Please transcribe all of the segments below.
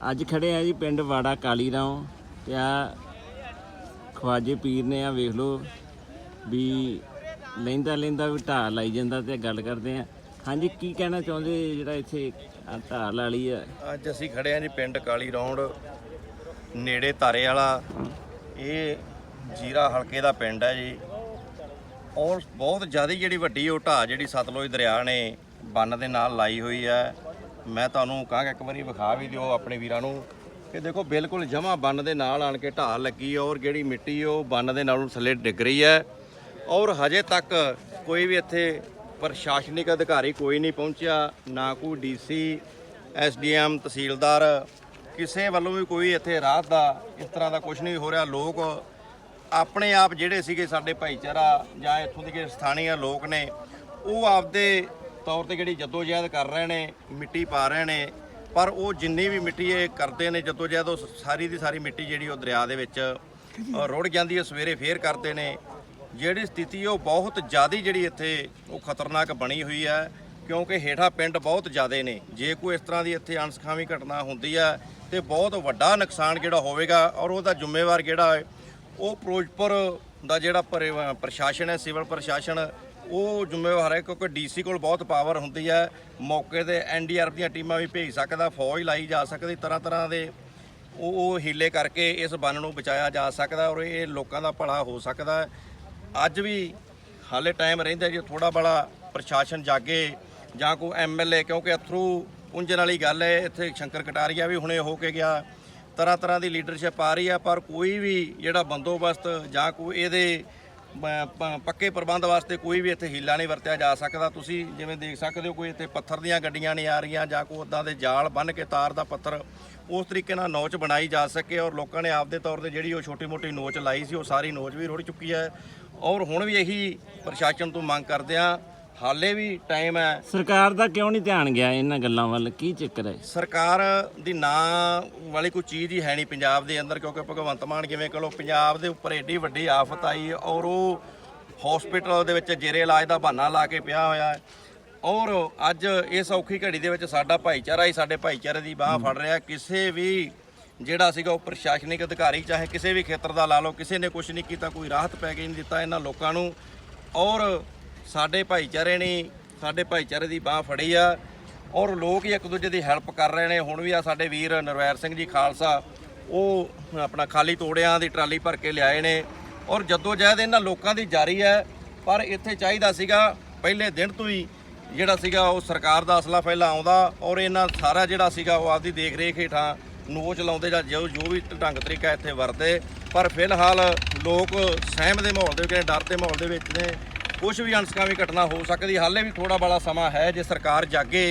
ਅੱਜ ਖੜੇ ਆ ਜੀ ਪਿੰਡ ਵਾੜਾ ਕਾਲੀ ਰਾਓ ਤੇ ਆ ਖਵਾਜੇ ਪੀਰ ਨੇ ਆ ਵੇਖ ਲਓ ਵੀ ਲੈਂਦਾ ਲੈਂਦਾ ਵੀ ਢਾਹ ਲਾਈ ਜਾਂਦਾ ਤੇ ਗੱਲ ਕਰਦੇ ਆ। ਹਾਂਜੀ, ਕੀ ਕਹਿਣਾ ਚਾਹੁੰਦੇ ਜਿਹੜਾ ਇੱਥੇ ਢਾਹ ਲਾ ਲਈ ਆ? ਅੱਜ ਅਸੀਂ ਖੜੇ ਹਾਂ ਜੀ ਪਿੰਡ ਕਾਲੀ ਰੌਂਡ ਨੇੜੇ ਤਾਰੇ ਵਾਲਾ। ਇਹ ਜੀਰਾ ਹਲਕੇ ਦਾ ਪਿੰਡ ਹੈ ਜੀ। ਔਰ ਬਹੁਤ ਜ਼ਿਆਦਾ ਜਿਹੜੀ ਵੱਡੀ ਉਹ ਢਾਹ ਜਿਹੜੀ ਸਤਲੁਜ ਦਰਿਆ ਨੇ ਬੰਨ ਦੇ ਨਾਲ ਲਾਈ ਹੋਈ ਹੈ। ਮੈਂ ਤੁਹਾਨੂੰ ਕਹਾਂਗਾ, ਇੱਕ ਵਾਰੀ ਵਿਖਾ ਵੀ ਦਿਓ ਆਪਣੇ ਵੀਰਾਂ ਨੂੰ ਕਿ ਦੇਖੋ ਬਿਲਕੁਲ ਜਮਾ ਬੰਨ ਦੇ ਨਾਲ ਆਣ ਕੇ ਢਾਹ ਲੱਗੀ ਔਰ ਜਿਹੜੀ ਮਿੱਟੀ ਉਹ ਬੰਨ ਦੇ ਨਾਲੋਂ ਥੱਲੇ ਡਿੱਗ ਰਹੀ ਹੈ ਔਰ ਹਜੇ ਤੱਕ ਕੋਈ ਵੀ ਇੱਥੇ ਪ੍ਰਸ਼ਾਸਨਿਕ ਅਧਿਕਾਰੀ ਕੋਈ ਨਹੀਂ ਪਹੁੰਚਿਆ, ਨਾ ਕੋਈ ਡੀਸੀ ਐਸਡੀਐਮ ਤਹਿਸੀਲਦਾਰ, ਕਿਸੇ ਵੱਲੋਂ ਵੀ ਕੋਈ ਇੱਥੇ ਰਾਹਤ ਦਾ ਇਸ ਤਰ੍ਹਾਂ ਦਾ ਕੁਝ ਨਹੀਂ ਹੋ ਰਿਹਾ। ਲੋਕ ਆਪਣੇ ਆਪ ਜਿਹੜੇ ਸੀਗੇ ਸਾਡੇ ਭਾਈਚਾਰਾ ਜਾਂ ਇੱਥੋਂ ਦੇ ਜਿਹੜੇ ਲੋਕ ਨੇ, ਉਹ ਆਪਦੇ ਤੌਰ ਤੇ ਜਿਹੜੀ ਜਦੋਜਹਿਦ ਕਰ ਰਹੇ ਨੇ, ਮਿੱਟੀ ਪਾ ਰਹੇ ਨੇ, ਪਰ ਉਹ ਜਿੰਨੀ ਵੀ ਮਿੱਟੀ ਇਹ ਕਰਦੇ ਨੇ, ਜਦੋਜਹਿਦ ਉਹ ਸਾਰੀ ਦੀ ਸਾਰੀ ਮਿੱਟੀ ਜਿਹੜੀ ਉਹ ਦਰਿਆ ਦੇ ਵਿੱਚ ਰੁੜ ਜਾਂਦੀ ਹੈ, ਸਵੇਰੇ ਫੇਰ ਕਰਦੇ ਨੇ। ਜਿਹੜੀ ਸਥਿਤੀ ਉਹ ਬਹੁਤ ਜ਼ਿਆਦਾ ਜਿਹੜੀ ਇੱਥੇ ਉਹ ਖਤਰਨਾਕ ਬਣੀ ਹੋਈ ਹੈ, ਕਿਉਂਕਿ ਹੇਠਾਂ ਪਿੰਡ ਬਹੁਤ ਜ਼ਿਆਦੇ ਨੇ। ਜੇ ਕੋਈ ਇਸ ਤਰ੍ਹਾਂ ਦੀ ਇੱਥੇ ਅਣਸਖਾਵੀ ਘਟਨਾ ਹੁੰਦੀ ਹੈ, ਤੇ ਬਹੁਤ ਵੱਡਾ ਨੁਕਸਾਨ ਜਿਹੜਾ ਹੋਵੇਗਾ, ਔਰ ਉਹਦਾ ਜ਼ਿੰਮੇਵਾਰ ਜਿਹੜਾ ਹੈ, ਉਹ ਫਿਰੋਜ਼ਪੁਰ ਦਾ ਜਿਹੜਾ ਪਰਿ- ਪ੍ਰਸ਼ਾਸਨ ਹੈ, ਸਿਵਲ ਪ੍ਰਸ਼ਾਸਨ ਉਹ ਜ਼ਿੰਮੇਵਾਰ ਹੈ ਕਿਉਂਕਿ ਡੀਸੀ ਕੋਲ ਬਹੁਤ ਪਾਵਰ ਹੁੰਦੀ ਹੈ। ਮੌਕੇ ਤੇ ਐਨਡੀਆਰਐਫ ਦੀਆਂ ਟੀਮਾਂ ਵੀ ਭੇਜ ਸਕਦਾ, ਫੌਜ ਲਾਈ ਜਾ ਸਕਦੀ ਤਰ੍ਹਾਂ ਤਰ੍ਹਾਂ ਦੇ ਉਹ ਉਹ ਹੀਲੇ ਕਰਕੇ ਇਸ ਬੰਨ ਨੂੰ ਬਚਾਇਆ ਜਾ ਸਕਦਾ ਔਰ ਇਹ ਲੋਕਾਂ ਦਾ ਭਲਾ ਹੋ ਸਕਦਾ। ਅੱਜ ਵੀ ਹਾਲੇ ਟਾਈਮ ਰਹਿੰਦਾ ਜੇ ਥੋੜਾ ਬੜਾ ਪ੍ਰਸ਼ਾਸਨ ਜਾਗੇ ਜਾਂ ਕੋਈ ਐਮਐਲਏ ਕਿਉਂਕਿ ਅਥਰੂ ਪੁੰਜਣ ਵਾਲੀ ਗੱਲ ਹੈ, ਇੱਥੇ ਸ਼ੰਕਰ ਕਟਾਰੀਆ ਵੀ ਹੁਣੇ ਹੋ ਕੇ ਗਿਆ। ਤਰ੍ਹਾਂ ਤਰ੍ਹਾਂ ਦੀ ਲੀਡਰਸ਼ਿਪ ਆ ਰਹੀ ਆ ਪਰ ਕੋਈ ਵੀ ਜਿਹੜਾ ਬੰਦੋਬਸਤ ਜਾਂ ਕੋਈ ਇਹਦੇ ਪੱਕੇ ਪ੍ਰਬੰਧ ਵਾਸਤੇ ਕੋਈ ਵੀ ਇੱਥੇ ਹੀਲਾ ਨਹੀਂ ਵਰਤਿਆ ਜਾ ਸਕਦਾ। ਤੁਸੀਂ ਜਿਵੇਂ ਦੇਖ ਸਕਦੇ ਹੋ ਕੋਈ ਇੱਥੇ ਪੱਥਰ ਦੀਆਂ ਗੱਡੀਆਂ ਨਹੀਂ ਆ ਰਹੀਆਂ ਜਾਂ ਕੋਈ ਉਦਾਂ ਦੇ ਜਾਲ ਬੰਨ ਕੇ ਤਾਰ ਦਾ ਪੱਥਰ ਉਸ ਤਰੀਕੇ ਨਾਲ ਨੋਚ ਬਣਾਈ ਜਾ ਸਕੇ ਔਰ ਲੋਕਾਂ ਨੇ ਆਪਦੇ ਤੌਰ ਤੇ ਜਿਹੜੀ ਉਹ ਛੋਟੀ ਮੋਟੀ ਨੋਚ ਲਾਈ ਸੀ, ਉਹ ਸਾਰੀ ਨੋਚ ਵੀ ਰੁੜ ਚੁੱਕੀ ਹੈ। ਔਰ ਹੁਣ ਵੀ ਇਹੀ ਪ੍ਰਸ਼ਾਸਨ ਤੋਂ ਮੰਗ ਕਰਦੇ ਆ ਹਾਲੇ ਵੀ ਟਾਈਮ ਹੈ। ਸਰਕਾਰ ਦਾ ਕਿਉਂ ਨਹੀਂ ਧਿਆਨ ਗਿਆ ਇਹਨਾਂ ਗੱਲਾਂ ਵੱਲ? ਕੀ ਚੱਕਰ ਹੈ? ਸਰਕਾਰ ਦੀ ਨਾਂ ਵਾਲੀ ਕੋਈ ਚੀਜ਼ ਹੀ ਹੈ ਨਹੀਂ ਪੰਜਾਬ ਦੇ ਅੰਦਰ ਕਿਉਂਕਿ ਭਗਵੰਤ ਮਾਨ ਕਿਵੇਂ ਕਹੋ ਪੰਜਾਬ ਦੇ ਉੱਪਰ ਏਡੀ ਵੱਡੀ ਆਫਤ ਆਈ ਔਰ ਉਹ ਹਸਪੀਟਲ ਦੇ ਵਿੱਚ ਜੇਰੇ ਇਲਾਜ ਦਾ ਬਹਾਨਾ ਲਾ ਕੇ ਪਿਆ ਹੋਇਆ ਹੈ। ਔਰ ਅੱਜ ਇਸ ਔਖੀ ਘੜੀ ਦੇ ਵਿੱਚ ਸਾਡਾ ਭਾਈਚਾਰਾ ਹੀ ਸਾਡੇ ਭਾਈਚਾਰੇ ਦੀ ਬਾਹ ਫੜ ਰਿਹਾ ਕਿਸੇ ਵੀ ਜਿਹੜਾ ਸੀਗਾ ਉਹ ਪ੍ਰਸ਼ਾਸਨਿਕ ਅਧਿਕਾਰੀ ਚਾਹੇ ਕਿਸੇ ਵੀ ਖੇਤਰ ਦਾ ਲਾ ਲਓ ਕਿਸੇ ਨੇ ਕੁਝ ਨਹੀਂ ਕੀਤਾ ਕੋਈ ਰਾਹਤ ਪੈ ਕੇ ਨਹੀਂ ਦਿੱਤਾ ਇਹਨਾਂ ਲੋਕਾਂ ਨੂੰ। ਔਰ ਸਾਡੇ ਭਾਈਚਾਰੇ ਨੇ ਸਾਡੇ ਭਾਈਚਾਰੇ ਦੀ ਬਾਹ ਫੜੀ ਆ ਔਰ ਲੋਕ ਹੀ ਇੱਕ ਦੂਜੇ ਦੀ ਹੈਲਪ ਕਰ ਰਹੇ ਨੇ। ਹੁਣ ਵੀ ਆ ਸਾਡੇ ਵੀਰ ਨਰਵੈਰ ਸਿੰਘ ਜੀ ਖਾਲਸਾ, ਉਹ ਆਪਣਾ ਖਾਲੀ ਤੋੜਿਆਂ ਦੀ ਟਰਾਲੀ ਭਰ ਕੇ ਲਿਆਏ ਨੇ ਔਰ ਜਦੋਂ ਜਹਿਦ ਇਹਨਾਂ ਲੋਕਾਂ ਦੀ ਜਾਰੀ ਹੈ, ਪਰ ਇੱਥੇ ਚਾਹੀਦਾ ਸੀਗਾ ਪਹਿਲੇ ਦਿਨ ਤੋਂ ਹੀ ਜਿਹੜਾ ਸੀਗਾ ਉਹ ਸਰਕਾਰ ਦਾ ਅਸਲਾ ਪਹਿਲਾਂ ਆਉਂਦਾ ਔਰ ਇਹਨਾਂ ਸਾਰਾ ਜਿਹੜਾ ਸੀਗਾ ਉਹ ਆਪਦੀ ਦੇਖ ਰੇਖ ਹੇਠਾਂ ਨੋਚ ਲਾਉਂਦੇ ਜਾਂ ਜੋ ਜੋ ਵੀ ਢੰਗ ਤਰੀਕਾ ਇੱਥੇ ਵਰਤੇ। ਪਰ ਫਿਲਹਾਲ ਲੋਕ ਸਹਿਮ ਦੇ ਮਾਹੌਲ ਦੇ ਵਿੱਚ ਨੇ, ਡਰ ਦੇ ਮਾਹੌਲ ਦੇ ਵਿੱਚ ਨੇ ਕੁਝ ਵੀ ਅਣਸਕਾਵੀ ਘਟਨਾ ਹੋ ਸਕਦੀ ਹਾਲੇ ਵੀ ਥੋੜਾ ਬੜਾ ਸਮਾਂ ਹੈ ਜੇ ਸਰਕਾਰ ਜਾਗੇ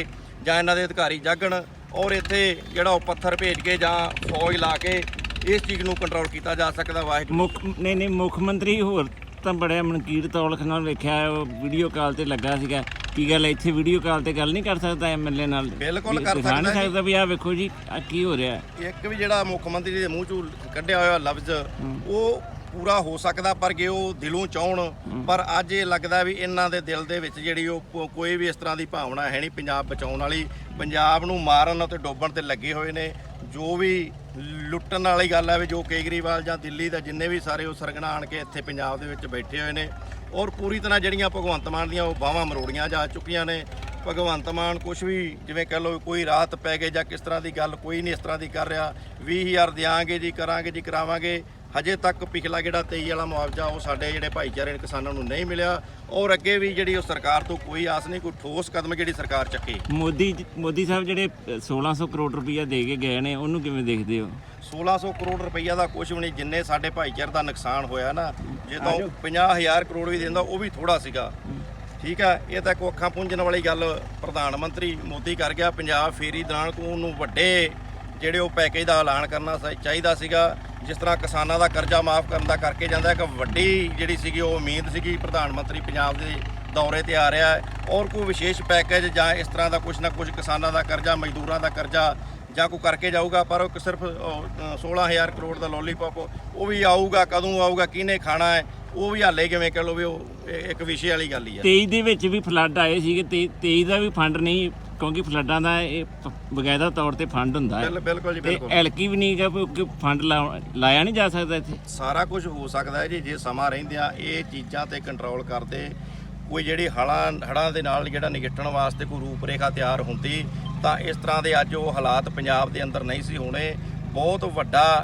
ਜਾਂ ਇਹਨਾਂ ਦੇ ਅਧਿਕਾਰੀ ਜਾਗਣ ਔਰ ਇੱਥੇ ਜਿਹੜਾ ਉਹ ਪੱਥਰ ਭੇਜ ਕੇ ਜਾਂ ਫੌਜ ਲਾ ਕੇ ਇਸ ਚੀਜ਼ ਨੂੰ ਕੰਟਰੋਲ ਕੀਤਾ ਜਾ ਸਕਦਾ ਵਾਹਿਗੁਰੂ। ਮੁੱਖ ਨਹੀਂ ਨਹੀਂ ਮੁੱਖ ਮੰਤਰੀ ਹੋਰ ਤਾਂ ਬੜਿਆ ਮਨਕੀਰ ਤੌਲਖ ਨਾਲ ਵੇਖਿਆ ਉਹ ਵੀਡੀਓ ਕਾਲ ਤੇ ਲੱਗਾ ਸੀਗਾ। ਕੀ ਗੱਲ ਇੱਥੇ ਵੀਡੀਓ ਕਾਲ ਤੇ ਗੱਲ ਨਹੀਂ ਕਰ ਸਕਦਾ ਐਮਐਲਏ ਨਾਲ? ਬਿਲਕੁਲ ਕਰ ਨਹੀਂ ਸਕਦਾ ਜੀ। ਸਕਦਾ ਵੀ ਆਹ ਵੇਖੋ ਜੀ ਆ ਕੀ ਹੋ ਰਿਹਾ। ਇੱਕ ਵੀ ਜਿਹੜਾ ਮੁੱਖ ਮੰਤਰੀ ਦੇ ਮੂੰਹ ਚੋਂ ਕੱਢਿਆ ਹੋਇਆ ਲਫ਼ਜ਼ ਉਹ ਪੂਰਾ ਹੋ ਸਕਦਾ ਪਰ ਜੇ ਉਹ ਦਿਲੋਂ ਚਾਹਣ ਪਰ ਅੱਜ ਇਹ ਲੱਗਦਾ ਵੀ ਇਹਨਾਂ ਦੇ ਦਿਲ ਦੇ ਵਿੱਚ ਜਿਹੜੀ ਉਹ ਕੋ- ਕੋਈ ਵੀ ਇਸ ਤਰ੍ਹਾਂ ਦੀ ਭਾਵਨਾ ਹੈ ਨਹੀਂ ਪੰਜਾਬ ਬਚਾਉਣ ਵਾਲੀ ਪੰਜਾਬ ਨੂੰ ਮਾਰਨ ਅਤੇ ਡੋਬਣ ਤੇ ਲੱਗੇ ਹੋਏ ਨੇ ਜੋ ਵੀ ਲੁੱਟਣ ਵਾਲੀ ਗੱਲ ਹੈ ਵੀ ਜੋ ਕੇਜਰੀਵਾਲ ਜਾਂ ਦਿੱਲੀ ਦਾ ਜਿੰਨੇ ਵੀ ਸਾਰੇ ਉਹ ਸਰਗਣਾ ਆਣ ਕੇ ਇੱਥੇ ਪੰਜਾਬ ਦੇ ਵਿੱਚ ਬੈਠੇ ਹੋਏ ਨੇ ਔਰ ਪੂਰੀ ਤਰ੍ਹਾਂ ਜਿਹੜੀਆਂ ਭਗਵੰਤ ਮਾਨ ਦੀਆਂ ਉਹ ਬਾਹਾਂ ਮਰੋੜੀਆਂ ਜਾ ਚੁੱਕੀਆਂ ਨੇ ਭਗਵੰਤ ਮਾਨ ਕੁਝ ਵੀ ਜਿਵੇਂ ਕਹ ਲਓ ਕੋਈ ਰਾਹਤ ਪੈ ਗਈ ਜਾਂ ਕਿਸ ਤਰ੍ਹਾਂ ਦੀ ਗੱਲ ਕੋਈ ਨਹੀਂ ਇਸ ਤਰ੍ਹਾਂ ਦੀ ਕਰ ਰਿਹਾ 20000 ਦਿਆਂਗੇ ਜੀ ਕਰਾਂਗੇ ਜੀ ਕਰਾਵਾਂਗੇ ਹਜੇ ਤੱਕ ਪਿਛਲਾ ਜਿਹੜਾ 23 ਵਾਲਾ ਮੁਆਵਜ਼ਾ ਉਹ ਸਾਡੇ ਜਿਹੜੇ ਭਾਈਚਾਰੇ ਨੇ ਕਿਸਾਨਾਂ ਨੂੰ ਨਹੀਂ ਮਿਲਿਆ। ਔਰ ਅੱਗੇ ਵੀ ਜਿਹੜੀ ਉਹ ਸਰਕਾਰ ਤੋਂ ਕੋਈ ਆਸ ਨਹੀਂ ਕੋਈ ਠੋਸ ਕਦਮ ਜਿਹੜੀ ਸਰਕਾਰ ਚੱਕੇ। ਮੋਦੀ ਮੋਦੀ ਸਾਹਿਬ ਜਿਹੜੇ ਅ, 1600 ਕਰੋੜ ਰੁਪਈਆ ਦੇ ਕੇ ਗਏ ਨੇ ਉਹਨੂੰ ਕਿਵੇਂ ਦੇਖਦੇ ਹੋ? 1600 ਕਰੋੜ ਰੁਪਈਆ ਦਾ ਕੁਝ ਵੀ ਨਹੀਂ ਜਿੰਨੇ ਸਾਡੇ ਭਾਈਚਾਰੇ ਦਾ ਨੁਕਸਾਨ ਹੋਇਆ ਨਾ ਜੇ ਤਾਂ 50000 ਕਰੋੜ ਵੀ ਦਿੰਦਾ ਉਹ ਵੀ ਥੋੜਾ ਸੀਗਾ। ਠੀਕ ਹੈ ਇਹ ਤਾਂ ਕੋਈ ਅੱਖਾਂ ਪੁੰਝਣ ਵਾਲੀ ਗੱਲ ਪ੍ਰਧਾਨ ਮੰਤਰੀ ਮੋਦੀ ਕਰ ਗਿਆ। ਪੰਜਾਬ ਫੇਰੀ ਦੌਰਾਨ ਕੋ ਉਹਨੂੰ ਵੱਡੇ ਜਿਹੜੇ ਉਹ ਪੈਕੇਜ ਦਾ ਐਲਾਨ ਕਰਨਾ ਚਾਹੀਦਾ ਸੀਗਾ। ਜਿਸ ਤਰ੍ਹਾਂ ਕਿਸਾਨਾਂ ਦਾ ਕਰਜ਼ਾ ਮਾਫ ਕਰਨ ਦਾ ਕਰਕੇ ਜਾਂਦਾ ਇੱਕ ਵੱਡੀ ਜਿਹੜੀ ਸੀਗੀ ਉਹ ਉਮੀਦ ਸੀਗੀ ਪ੍ਰਧਾਨ ਮੰਤਰੀ ਪੰਜਾਬ ਦੇ ਦੌਰੇ ਤੇ ਆ ਰਿਹਾ ਹੈ। ਔਰ ਕੋਈ ਵਿਸ਼ੇਸ਼ ਪੈਕੇਜ ਜਾਂ ਇਸ ਤਰ੍ਹਾਂ ਦਾ ਕੁਝ ਨਾ ਕੁਝ ਕਿਸਾਨਾਂ ਦਾ ਕਰਜ਼ਾ ਮਜ਼ਦੂਰਾਂ ਦਾ ਕਰਜ਼ਾ ਜਾਂ ਕੋਈ ਕਰਕੇ ਜਾਊਗਾ ਪਰ ਉਹ ਸਿਰਫ ਉਹ, ਅ, 16000 ਕਰੋੜ ਦਾ ਲੋਲੀਪੌਪ ਉਹ ਵੀ ਆਊਗਾ ਕਦੋਂ ਆਊਗਾ ਕਿਹਨੇ ਖਾਣਾ ਹੈ ਉਹ ਵੀ ਹਾਲੇ ਕਿਵੇਂ ਕਹ ਲਓ ਵੀ ਉਹ ਇਹ ਇੱਕ ਵਿਸ਼ੇ ਵਾਲੀ ਗੱਲ ਹੀ ਹੈ। 23 ਦੇ ਵਿੱਚ ਵੀ ਫਲੱਡ ਆਏ ਸੀਗੇ ਤੇ 23 ਦਾ ਵੀ ਫੰਡ ਨਹੀਂ ਕਿਉਂਕਿ ਫਲੱਡਾਂ ਦਾ ਇਹ ਪ- ਬਕਾਇਦਾ ਤੌਰ ਤੇ ਫੰਡ ਹੁੰਦਾ ਹੈ। ਬਿਲ- ਬਿਲਕੁਲ ਜੀ ਤੇ ਬਿਲਕੁਲ। ਐਲਕੀ ਵੀ ਨਹੀਂ ਗਾ ਕਿ ਫੰਡ ਲਾਇਆ ਨਹੀਂ ਜਾ ਸਕਦਾ ਇੱਥੇ। ਸਾਰਾ ਕੁਝ ਹੋ ਸਕਦਾ ਹੈ ਜੀ ਜੇ ਸਮਾਂ ਰਹਿੰਦਿਆਂ ਇਹ ਚੀਜ਼ਾਂ ਤੇ ਕੰਟਰੋਲ ਕਰਦੇ ਕੋਈ ਜਿਹੜੀ ਹੜ੍ਹਾਂ ਹੜਾਂ ਦੇ ਨਾਲ ਜਿਹੜਾ ਨਿਗਟਣ ਵਾਸਤੇ ਕੋਈ ਰੂਪਰੇਖਾ ਤਿਆਰ ਹੁੰਦੀ ਤਾਂ ਇਸ ਤਰ੍ਹਾਂ ਦੇ ਅੱਜ ਉਹ ਹਾਲਾਤ ਪੰਜਾਬ ਦੇ ਅੰਦਰ ਨਹੀਂ ਸੀ ਹੋਣੇ। ਬਹੁਤ ਵੱਡਾ